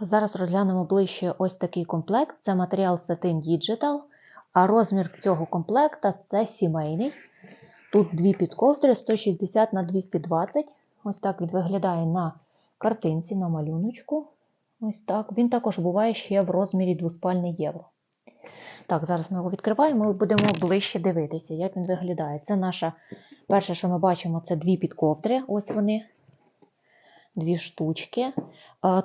Зараз розглянемо ближче ось такий комплект. Це матеріал Satin Digital, а розмір цього комплекта це сімейний. Тут дві підковдри 160 на 220. Ось так він виглядає на картинці, на малюночку. Ось так. Він також буває ще в розмірі двоспальний євро. Так, зараз ми його відкриваємо і будемо ближче дивитися, як він виглядає. Це наша перше, що ми бачимо, це дві підковдри. Ось вони, дві штучки.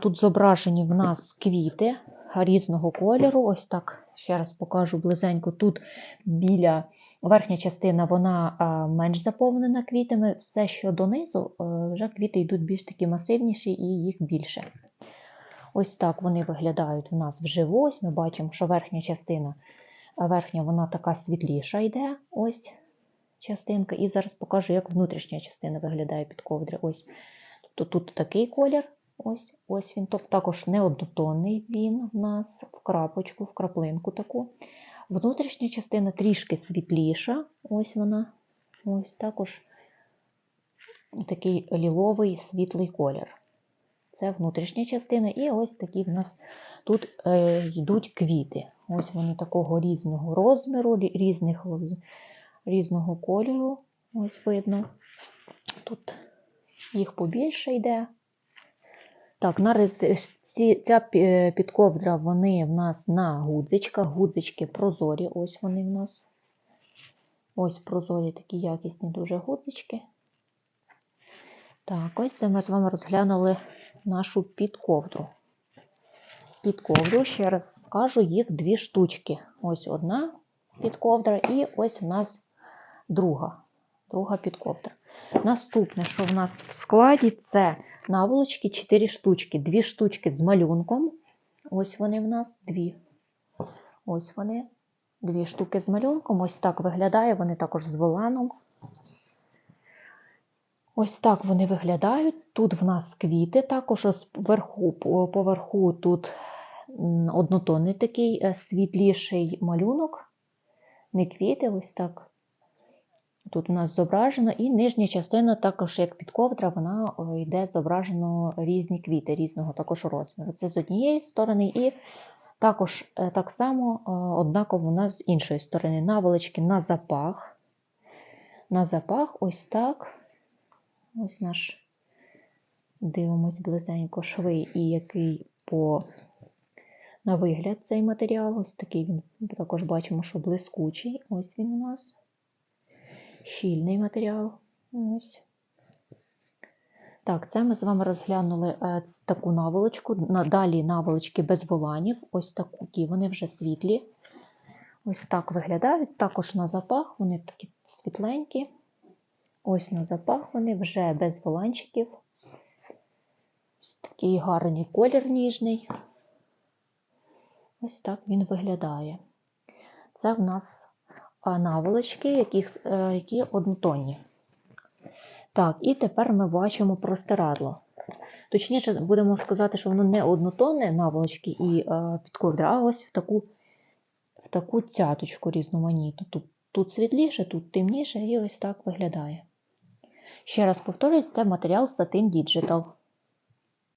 Тут зображені в нас квіти різного кольору. Ось так, ще раз покажу близенько. Тут біля верхня частина вона менш заповнена квітами. Все, що донизу, вже квіти йдуть більш такі масивніші і їх більше. Ось так вони виглядають у нас вживу. Ось ми бачимо, що верхня частина, верхня вона така світліша йде. Ось частинка. І зараз покажу, як внутрішня частина виглядає під ковдри. Ось. Тобто тут такий колір. Ось ось він. Тобто також не однотонний він в нас в крапочку, в краплинку таку. Внутрішня частина трішки світліша. Ось вона. Ось також такий ліловий світлий колір. Це внутрішня частина. І ось такі в нас тут е, йдуть квіти. Ось вони такого різного розміру, різних, різного кольору. Ось видно. Тут їх побільше йде. Так, на резці, ця підковдра, вони в нас на гудзичках. Гудзички прозорі. Ось вони в нас. Ось прозорі такі якісні дуже гудзички. Так, ось це ми з вами розглянули нашу підковдру. Підковдру, ще раз скажу, їх дві штучки. Ось одна підковдра і ось у нас друга. Друга підковдра. Наступне, що в нас в складі, це наволочки 4 штучки. Дві штучки з малюнком. Ось вони в нас дві. Ось вони. Дві штуки з малюнком. Ось так виглядає. Вони також з воланом. Ось так вони виглядають. Тут в нас квіти, також по- поверху тут однотонний такий е, світліший малюнок. Не квіти, ось так. Тут у нас зображено, і нижня частина, також як підковдра, вона е, йде зображено різні квіти різного також розміру. Це з однієї сторони, і також е, так само е, однаково у нас з іншої сторони. Наволочки на запах. На запах, ось так. Ось наш, дивимось близенько шви, і який по на вигляд цей матеріал. Ось такий він також бачимо, що блискучий. Ось він у нас. Щільний матеріал. Ось. Так, це ми з вами розглянули е, таку наволочку. На- Далі наволочки без воланів. Ось такі, вони вже світлі. Ось так виглядають. Також на запах вони такі світленькі. Ось на запах вони вже без воланчиків. Ось такий гарний колір ніжний. Ось так він виглядає. Це в нас наволочки, яких, е, які однотонні. Так, і тепер ми бачимо простирадло. Точніше, будемо сказати, що воно не однотонне наволочки і е, підковдра, а ось в таку, в таку цяточку різноманітну. Тут, тут світліше, тут темніше, і ось так виглядає. Ще раз повторюсь, це матеріал Satin Digital.